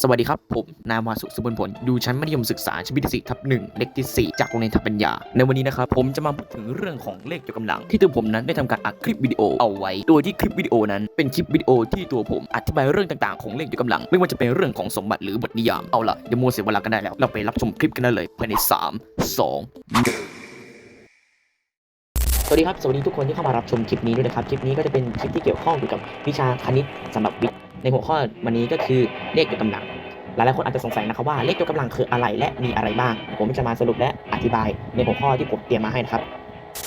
สวัสดีครับ ผมนามวาสุสุบลผลอยู่ชั้นมัธยมศึกษาชั้นปีที่4ทับหนึ่งเลขที่ 4 จากโรงเรียนทัพปัญญา ในวันนี้นะครับ ผมจะมาพูดถึงเรื่องของเลขยกกำลัง ที่ตัวผมนั้นได้ทำการอัดคลิปวิดีโอเอาไว้ โดยที่คลิปวิดีโอนั้นเป็นคลิปวิดีโอที่ตัวผมอธิบายเรื่องต่างๆของเลขยกกำลัง ไม่ว่าจะเป็นเรื่องของสมบัติหรือบทนิยามเอาล่ะเดี๋ยวโมวเสียเวลากันได้แล้ว เราไปรับชมคลิปกันได้เลยภายใน 3 2 1สวัสดีครับ สวัสดีทุกคนที่เข้ามารับชมคลิปนี้ด้วยนะครับ คลิปนี้ก็จะเป็นคลิปที่เกี่ยวข้องเกี่ยวกับวิชาคณิตสำหรับวิทย์ ในหัวข้อวันนี้ก็คือเลขยกกำลัง หลายๆคนอาจจะสงสัยนะครับว่าเลขยกกำลังคืออะไรและมีอะไรบ้าง ผมจะมาสรุปและอธิบายในหัวข้อที่ผมเตรียมมาให้นะครับ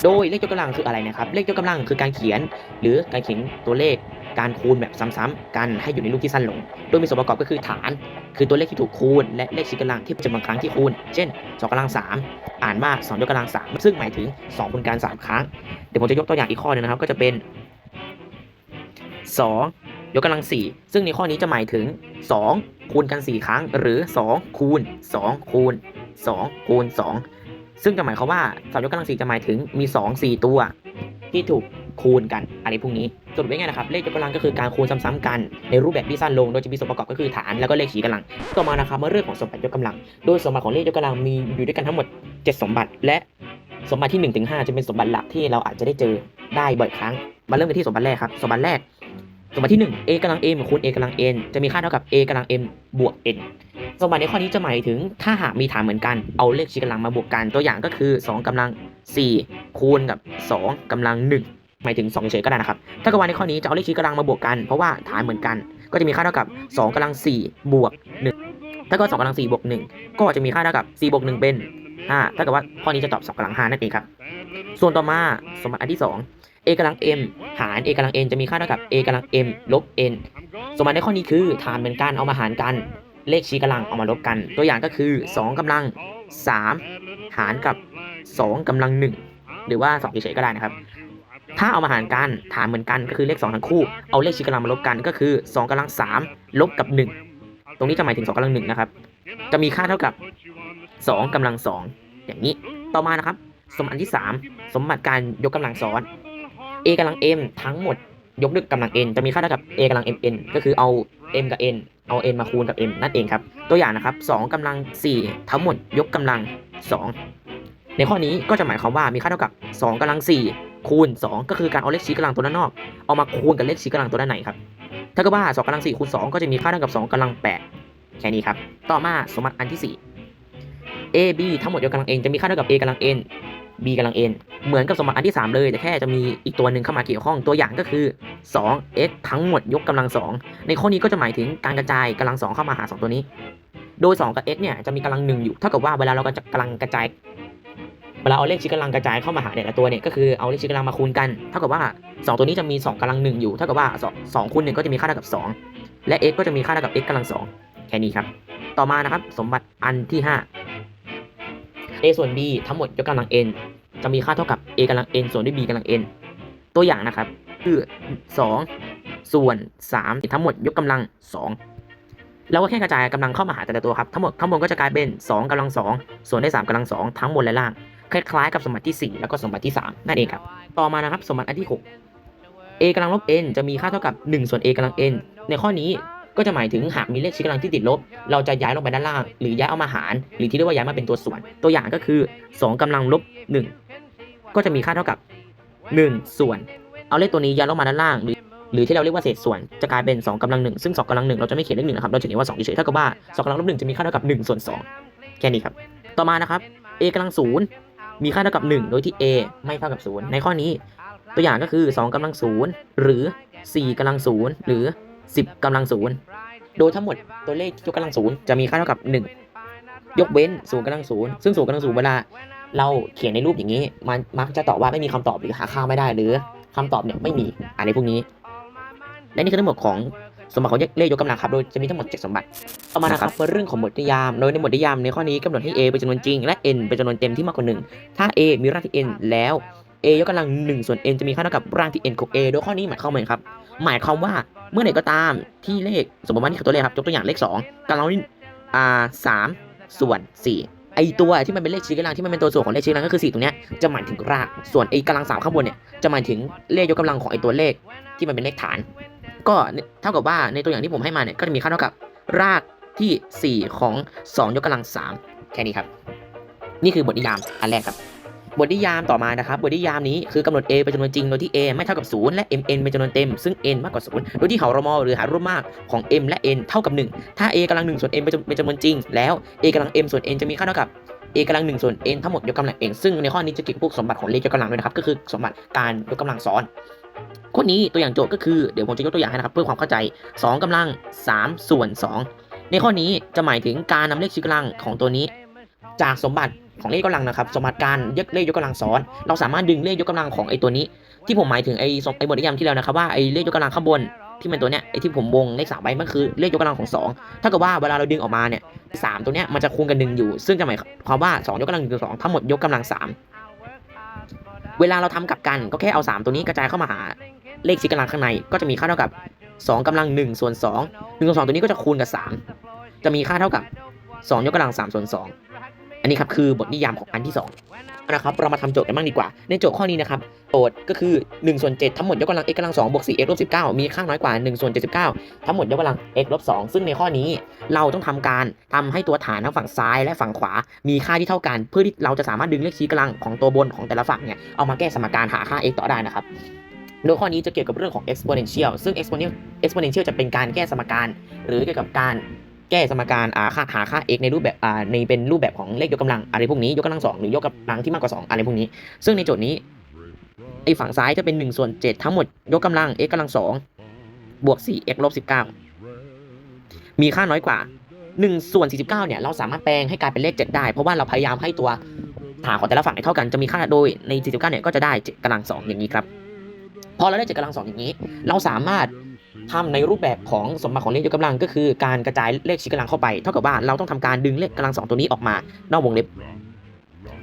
โดยเลขยกกำลังคืออะไรนะครับ เลขยกกำลังคือการเขียน หรือการเขียนตัวเลขการคูณแบบซ้ำๆกันให้อยู่ในรูปที่สั้นลง โดยมีส่วนประกอบก็คือฐาน คือตัวเลขที่ถูกคูณ และเลขชี้กำลังที่จำนวนครั้งที่คูณ เช่น2กำลัง 3 อ่านว่า2ยกกำลัง 3 ซึ่งหมายถึง2คูณกัน3ครั้ง เดี๋ยวผมจะยกตัวอย่างอีกข้อหนึงนะครับ ก็จะเป็น 2 ยกกำลัง 4 ซึ่งในข้อนี้จะหมายถึง 2 คูณกัน 4 ครั้ง หรือ 2 คูณ 2 คูณ 2 คูณ 2 ซึ่งจะหมายความว่า2ยกกำลัง 4 จะหมายถึงมี 2 4 ตัว ที่ถูกคูณกันอะไรพวกนี้สรุปไว้ไงนะครับเลขยกกำลังก็คือการคูณซ้ำๆกันในรูปแบบที่สั้นลง โดยจะมีส่วนประกอบก็คือฐานแล้วก็เลขชี้กำลัง ต่อมานะครับมาเรื่องของสมบัติยกกำลัง โดยสมบัติของเลขยกกำลังมีอยู่ด้วยกันทั้งหมด 7 สมบัติ และสมบัติที่1นถึงหจะเป็นสมบัติหลักที่เราอาจจะได้เจอได้บ่อยครั้ง มาเริ่มกันที่สมบัติแรกครับ สมบัติแรก สมบัติที่ 1 a กำลัง m คูณ a กำลัง n จะมีค่าเท่ากับ a กำลัง m บวก n สมบัติในข้อนี้จะหมายถึงถ้าหากมีฐานเหมือนกันเอาเลขชี้กำลังมาบวกกันตัวอย่างก็คือ 2กำลัง 4 คูณกับ 2กำลัง 1 หมายถึง 2 เฉยก็ได้นะครับ ถ้ากิดว่าในข้อนี้จะเอาเลขชี้กำลังมาบวกกันเพราะว่าฐานเหมือนกัน ก็จะมีค่าเท่ากับ 2กำลัง 4 บวก 1 ถ้ากิด2กำลัง 4 บวก 1 ก็จะมีค่าเท่ากับ 4 บวก 1 เป็น5ถ้าเกิดว่าข้อนี้จะตอบ 2กำลัง5นั่นเองครับ ส่วนต่อมาสมบัติอันที่ 2 a กำลัง m หาร a กำลัง n จะมีค่าเท่ากับ a กำลัง m ลบ n สมบัติในข้อนี้คือฐานเหมือนกันเอามาหารกัน เลขชี้กำลังเอามาลบกัน ตัวอย่างก็คือ 2กำลัง 3 หารกับ 2กำลัง 1 หรือว่า2เฉยๆก็ได้นะครับ ถ้าเอามาหารกันฐานเหมือนกันก็คือเลข 2 ทั้งคู่ เอาเลขชี้กำลังมาลบกันก็คือ 2กำลัง 3 ลบกับ 1 ตรงนี้จะหมายถึง 2กำลัง1นะครับจะมีค่าเท่ากับ 2กำลัง 2 อย่างนี้ต่อมานะครับ สมบัติที่ 3 สมบัติการยกกำลังซ้อน a กำลัง m ทั้งหมดยกด้วยกำลัง n จะมีค่าเท่ากับ a กำลัง m n ก็คือเอา m กับ n เอา n มาคูณกับ m นั่นเองครับ ตัวอย่างนะครับ2กำลัง 4 ทั้งหมดยกกำลัง 2 ในข้อนี้ก็จะหมายความว่ามีค่าเท่ากับ 2กำลัง 4 คูณ 2 ก็คือการเอาเลขชี้กำลังตัวด้านนอก เอามาคูณกับเลขชี้กำลังตัวด้านในครับถ้ากิดว่า2กำลัง4คูณ2 ก็จะมีค่าเท่ากับ 2กำลัง 8 แค่นี้ครับ ต่อมาสมบัติอันที่ 4 a b ทั้งหมดยกกำลัง n จะมีค่าเท่ากับ a กำลัง n b กำลัง n เหมือนกับสมบัติอันที่ 3 เลย แต่แค่จะมีอีกตัวหนึ่งเข้ามาเกี่ยวข้องตัวอย่างก็คือ 2 x ทั้งหมดยกกำลัง 2 ในข้อนี้ก็จะหมายถึงการกระจายกำลัง 2 เข้ามาหา 2 ตัวนี้ โดย 2 กับ x เนี่ยจะมีกำลังหนึ่งอยู่เท่ากับว่าเวลาเราก็จะกำลังกระจายเวลาเอาเลขชี้กำลังกระจายเข้ามาหาแต่ละตัวเนี่ยก็คือเอาเลขชี้กำลังมาคูณกันเท่ากับว่า 2 ตัวนี้จะมี 2กำลังหนึ่งอยู่เท่ากับว่า2คูณ1ก็จะมีค่าเท่ากับ 2 และ x ก็จะมีค่าเท่ากับ x กำลัง2แค่นี้ครับต่อมานะครับสมบัติอันที่ 5 a ส่วน b ทั้งหมดยกกำลัง n จะมีค่าเท่ากับ a กำลัง n ส่วนด้วย b กำลัง n ตัวอย่างนะครับคือ 2 ส่วน 3 ทั้งหมดยกกำลัง2แล้วก็แค่กระจายกำลังเข้ามาหาแต่ละตัวครับ ทั้งหมดข้างบนก็จะกลายเป็น 2กำลัง 2 ส่วนด้วย3กำลัง 2 ทั้งบนและล่าง คล้ายๆกับสมบัติที่ 4 แล้วก็สมบัติที่ 3 นั่นเองครับ ต่อมานะครับสมบัติอันที่ 6 a กำลังลบ n จะมีค่าเท่ากับ 1 ส่วน a กำลัง n ในข้อนี้ ก็จะหมายถึงหากมีเลขชี้กำลังที่ติดลบ เราจะย้ายลงไปด้านล่าง หรือย้ายเอามาหาร หรือที่เรียกว่าย้ายมาเป็นตัวส่วน ตัวอย่างก็คือ 2กำลังลบ 1 ก็จะมีค่าเท่ากับ 1 ส่วน เอาเลขตัวนี้ย้ายลงมาด้านล่าง หรือหรือที่เราเรียกว่าเศษส่วนจะกลายเป็น2กำลังหนึ่งซึ่ง2กำลังหนึ่งเราจะไม่เขียนเลขหนึ่งนะครับเราจะเขียนว่า2เฉยๆเท่ากับว่า2กำลังลบหนึ่งจะมีค่าเท่ากับ1ส่วน2แค่นี้ครับต่อมานะครับ a กำลังศูนย์มีค่าเท่ากับ 1 โดยที่ a ไม่เท่ากับ 0 ในข้อนี้ ตัวอย่างก็คือ2กำลังศูนย์หรือ4กำลังศูนย์หรือ 10กำลังศูนย์โดยทั้งหมดตัวเลขยกกำลังศูนย์จะมีค่าเท่ากับ 1 ยกเว้นศูนย์กำลังศูนย์ซึ่งศูนย์กำลังศูนย์เวลา เราเขียนในรูปอย่างนี้ มันมักจะตอบว่าไม่มีคำตอบหรือหาค่าไม่ได้หรือคำตอบเนี่ยไม่มีอะไรพวกนี้ และนี่คือทั้งหมดของสมบัติของเลขยกกำลังครับ โดยจะมีทั้งหมด7สมบัติต่อมานะครับเรื่องของบทนิยาม โดยในบทนิยามในข้อนี้กำหนดให้ a เป็นจำนวนจริงและ n เป็นจำนวนเต็มที่มากกว่า1ถ้า a มีรากที่ n แล้ว a ยกกำลัง1ส่วน n จะมีค่าเท่ากับรากที่ n ของ a โดยข้อนี้หมายความว่าไงครับ หมายความว่าเมื่อไหร่ก็ตามที่เลขสมมติว่านี่คือตัวเลขครับยกตัวอย่างเลข 2กำลังอ่าสามส่วน4ไอตัวที่มันเป็นเลขชี้กำลังที่มันเป็นตัวส่วนของเลขชี้กำลังก็คือ4ตรงนี้จะหมายถึงรากส่วนไอกำลังสามข้างบนเนี่ยจะหมายถึงเลขยกกำลังของไอตัวเลขที่มันเป็นเลขฐาน ก็เท่ากับว่าในตัวอย่างที่ผมให้มาเนี่ยก็จะมีค่าเท่ากับรากที่ 4 ของ 2 ยกกำลัง 3 แค่นี้ครับ นี่คือบทนิยามอันแรกครับ บทนิยามต่อมานะครับบทนิยามนี้คือกำหนด a เป็นจำนวนจริงโดยที่ a ไม่เท่ากับ 0 และ mn เป็นจำนวนเต็ม ซึ่ง n มากกว่า 0 โดยที่หารมอหรือหารร่วมมากของ m และ n เท่ากับ 1 ถ้า a กำลัง1ส่วน m เป็นจำนวนจริง แล้ว a กำลัง m ส่วน n จะมีค่าเท่ากับ a กำลัง1ส่วน n ทั้งหมดยกกำลัง n ซึ่งในข้อนี้จะเกี่ยวกับพวกสมบัติของเลขยกกำลังด้วยนะครับก็คือสมบัติการยกกำลังซ้อนข้อนี้ตัวอย่างโจทย์ก็คือเดี๋ยวผมจะยกตัวอย่างให้นะครับเพื่อความเข้าใจ 2กำลัง 3 ส่วน 2 ในข้อนี้จะหมายถึงการนำเลขชี้กำลังของตัวนี้ จากสมบัติ ของเลขกำลังนะครับ สมบัติการยกเลขยกกำลังซ้อน เราสามารถดึงเลขยกกำลังของไอ้ตัวนี้ ที่ผมหมายถึงไอ้ไอ้บทนิยามที่แล้วนะครับว่าไอ้เลขยกกำลังข้างบนที่เป็นตัวเนี้ยไอ้ที่ผมวงเลขสามไว้มันคือเลขยกกำลังของสองถ้าเกิดว่าเวลาเราดึงออกมาเนี่ยสามตัวเนี้ยมันจะคูณกันหนึ่งอยู่ ซึ่งจะหมายความว่าสองยกกำลังหนึ่งสองทั้งหมดยกกำลังสามเวลาเราทำกับกันก็แค่เอาสามตัวนี้กระจายเข้ามาหาเลขชี้กำลังข้างในก็จะมีค่าเท่ากับสองกำลังหนึ่งส่วนสองหนึ่งส่วนสองตัวนี้ก็จะคูณกับสามจะมีค่าเท่ากับสองยกกำลังสามส่วนสอง นนี้ครับคือบทนิยามของอันที่สองนะครับเรามาทำโจทย์กันบ้างดีกว่า ในโจทย์ข้อนี้นะครับโจทย์ก็คือ1ส่วน7ทั้งหมดยกกำลัง x กำลัง2บวก4 x ลบ19 มีค่าน้อยกว่า1ส่วน79 ทั้งหมดยกกำลัง x ลบ2ซึ่งในข้อนี้เราต้องทำการทำให้ตัวฐานทั้งฝั่งซ้ายและฝั่งขวา มีค่าที่เท่ากัน เพื่อที่เราจะสามารถดึงเลขชี้กำลังของตัวบนของแต่ละฝั่งเนี่ยเอามาแก้สมการหาค่า x ต่อได้นะครับโดยข้อนี้จะเกี่ยวกับเรื่องของ exponential ซึ่ง exponential exponential จะเป็นการแก้สมการ หรือเกี่ยวกับการ แก้สมการอ่าค่าหาค่า x ในรูปแบบอ่าในเป็นรูปแบบของเลขยกกำลังอะไรพวกนี้ยกกำลังสองหรือยกกำลังที่มากกว่า 2 อะไรพวกนี้ ซึ่งในโจทย์นี้ไอ้ฝั่งซ้ายจะเป็น1ส่วน7ทั้งหมดยกกำลัง x กำลัง2บวก4 x ลบ19 มีค่าน้อยกว่า1ส่วน49เนี่ยเราสามารถแปลงให้กลายเป็นเลข 7 ได้ เพราะว่าเราพยายามให้ตัวฐานของแต่ละฝั่งเนี่ยเท่ากันจะมีค่าโดยใน49เนี่ยก็จะได้7กำลัง2อย่างนี้ครับพอเราได้7กำลัง2อย่างนี้ เราสามารถ ทำในรูปแบบของสมบัติของเลขยกกำลังก็คือการกระจายเลขชี้กำลังเข้าไปเท่ากับว่าเราต้องทำการดึงเลขกำลังสองตัวนี้ออกมานอกวงเล็บ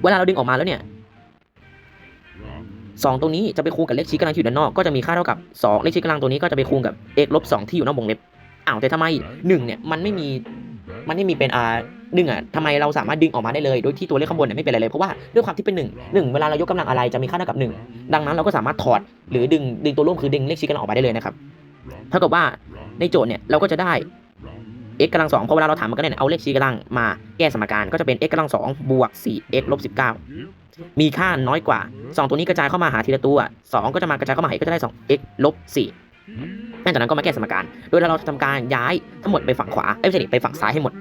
เวลาเราดึงออกมาแล้วเนี่ยสองตัวนี้จะไปคูณกับเลขชี้กำลังที่อยู่ด้านนอกก็จะมีค่าเท่ากับสองเลขชี้กำลังตัวนี้ก็จะไปคูณกับ x ลบสองที่อยู่นอกวงเล็บอ้าวแต่ทำไมหนึ่งเนี่ยมันไม่มีมันไม่มีเป็นอ่าหนึ่งอะทำไมเราสามารถดึงออกมาได้เลยโดยที่ตัวเลขข้างบนเนี่ยไม่เป็นอะไรเลยเพราะว่าด้วยความที่เป็นหนึ่งหนึ่งเวลาเรายกกำลังอะไรจะมีค่าเท่ากับหนึ่งดังนั้นเราก็สามารถถอดหรือดึงดึงตัวร่วมคือดึงเลขชี้กำลังออกมาได้เลยนะครับ เท่ากับว่าในโจทย์เนี่ยเราก็จะได้ x กำลังสองพอเวลาเราถามมันก็เนี่ยเอาเลขชี้กำลังมาแก้สมการก็จะเป็น x กำลังสองบวก 4x ลบ19 มีค่าน้อยกว่า 2 ตัวนี้กระจายเข้ามาหาทีละตัว 2 ก็จะมากระจายเข้ามาหาก็จะได้ 2x ลบ4หลังจากนั้นก็มาแก้สมการ โดยเราทำการย้ายทั้งหมดไปฝั่งขวาเอ้ไม่ใช่ไปฝั่งซ้ายให้หมด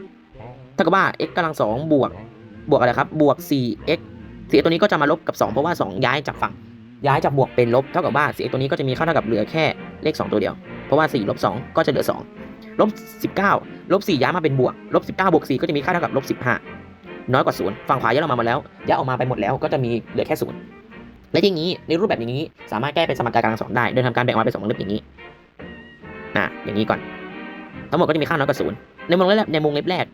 เท่ากับว่า x กำลังสองบวกบวกอะไรครับบวก 4x 4ตัวนี้ก็จะมาลบกับ 2 เพราะว่า 2 ย้ายจากฝั่งย้ายจากบวกเป็นลบเท่ากับว่า 4x ตัวนี้ก็จะมีค่าเท่ากับเหลือแค่เลข 2 ตัวเดียว ราะว่า4ลบ2ก็จะเหลือ2ลบ19ลบ4ย้ายมาเป็นบวกลบ19บวก4ก็จะมีค่าเท่ากับลบ15 น้อยกว่า 0 ฝั่งขวาย้ายออกมาหมดแล้วย้ายออกมาไปหมดแล้วก็จะมีเหลือแค่ 0 และทีนี้ในรูปแบบอย่างนี้สามารถแก้เป็นสมการกำลังสองได้โดยทำการแบ่งออกมาเป็นสองวงเล็บอย่างนี้นะอย่างนี้ก่อน ทั้งหมดก็จะมีค่าน้อยกว่า0ในวงเล็บในวงเล็บแรก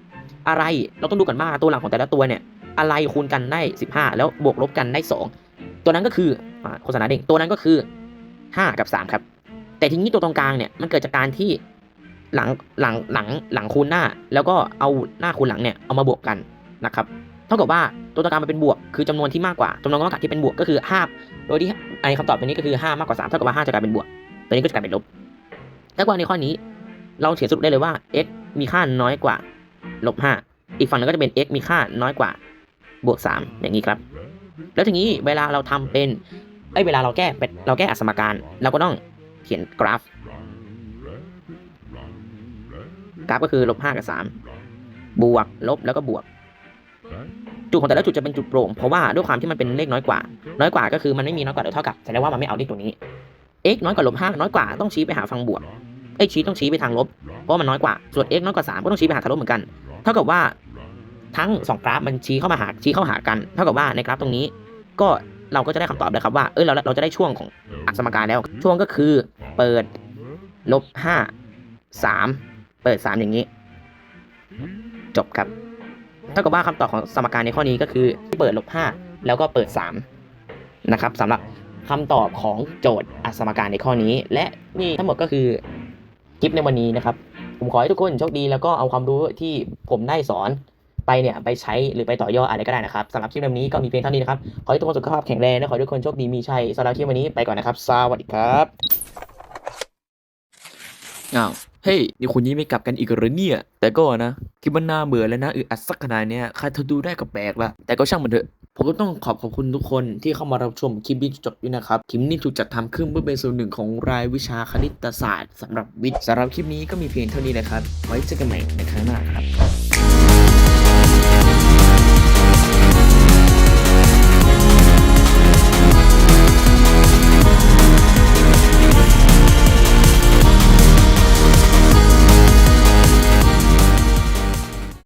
อะไรเราต้องดูก่อนว่าตัวหลังของแต่ละตัวเนี่ยอะไรคูณกันได้ 15 แล้วบวกลบกันได้ 2 ตัวนั้นก็คือโฆษณาเด้งตัวนั้นก็คือ 5 กับ 3 ครับ แต่ทีนี้ตัวตรงกลางเนี่ยมันเกิดจากการที่หลังหลังหลังหลังคูณหน้า แล้วก็เอาหน้าคูณหลังเนี่ยเอามาบวกกันนะครับเท่ากับว่าตัวตรงกลางมันเป็นบวกคือจำนวนที่มากกว่าจำนวนมากกว่าที่เป็นบวกก็คือ5โดยที่ไอ้คำตอบตัวนี้ก็คือ5มากกว่า3เท่ากับว่า5จะกลายเป็นบวกตัวนี้ก็จะกลายเป็นลบถ้าว่าในข้อนี้ เราเขียนสรุปได้เลยว่า x มีค่าน้อยกว่าลบ5อีกฝั่งหนึงก็จะเป็น x มีค่าน้อยกว่าบวก 3 อย่างนี้ครับ แล้วทีนี้เวลาเราทำเป็นไอ้เวลาเราแก้เป็นเราแก้อัสมการ เราก็ต้อง เขียนกราฟ กราฟก็คือลบ5กับ3บวกลบแล้วก็บวก จุดของแต่ละจุดจะเป็นจุดโปร่ง เพราะว่าด้วยความที่มันเป็นเลขน้อยกว่า น้อยกว่าก็คือมันไม่มีน้อยกว่าหรือเท่ากับแสดงว่ามันไม่เอาเลขตัวนี้ x น้อยกว่าลบ5น้อยกว่าต้องชี้ไปหาฝั่งบวกไอ้ชี้ต้องชี้ไปทางลบ เพราะมันน้อยกว่า ส่วน x น้อยกว่า3ก็ต้องชี้ไปหาทางลบเหมือนกัน เท่ากับว่าทั้งสองกราฟมันชี้เข้ามาหาชี้เข้าหากัน เท่ากับว่าในกราฟตรงนี้ก็ เราก็จะได้คำตอบเลยครับว่าเออเราเราจะได้ช่วงของอักษรการแล้ว ช่วงก็คือเปิดลบห้าสามเปิดสามอย่างนี้ จบครับเท่ากับว่าคำตอบของสมการในข้อนี้ก็คือเปิดลบห้าแล้วก็เปิดสามนะครับสำหรับคำตอบของโจทย์อักษรการในข้อนี้ และนี่ทั้งหมดก็คือคลิปในวันนี้นะครับ ผมขอให้ทุกคนโชคดีแล้วก็เอาความรู้ที่ผมได้สอน ไปเนี่ยไปใช้หรือไปต่อยอดอะไรก็ได้นะครับสำหรับคลิปวันนี้ก็มีเพียงเท่านี้นะครับขอให้ทุกคนสุขภาพแข็งแรงและขอให้ทุกคนโชคดีมีชัยสำหรับคลิปวันนี้ไปก่อนนะครับสวัสดีครับอ้าวเฮ้ยนี่คุณนี้ไม่กลับกันอีกหรือเนี่ย แต่ก็นะคลิปมันน่าเบื่อแล้วนะอึดอัดสักขนาดเนี้ยใครทนดูได้ก็แปลกละแต่ก็ช่างมันเถอะผมก็ต้องขอบขอบคุณทุกคนที่เข้ามารับชมคลิปนี้จบด้วยนะครับ คลิปนี้ถูกจัดทำขึ้นเพื่อเป็นส่วนหนึ่งของรายวิชาคณิตศาสตร์สำหรับวิทย์สำหรับคลิปนี้ก็มีเพียงเท่านี้นะครับ ไว้เจอกันใหม่ในครั้งหน้าครับ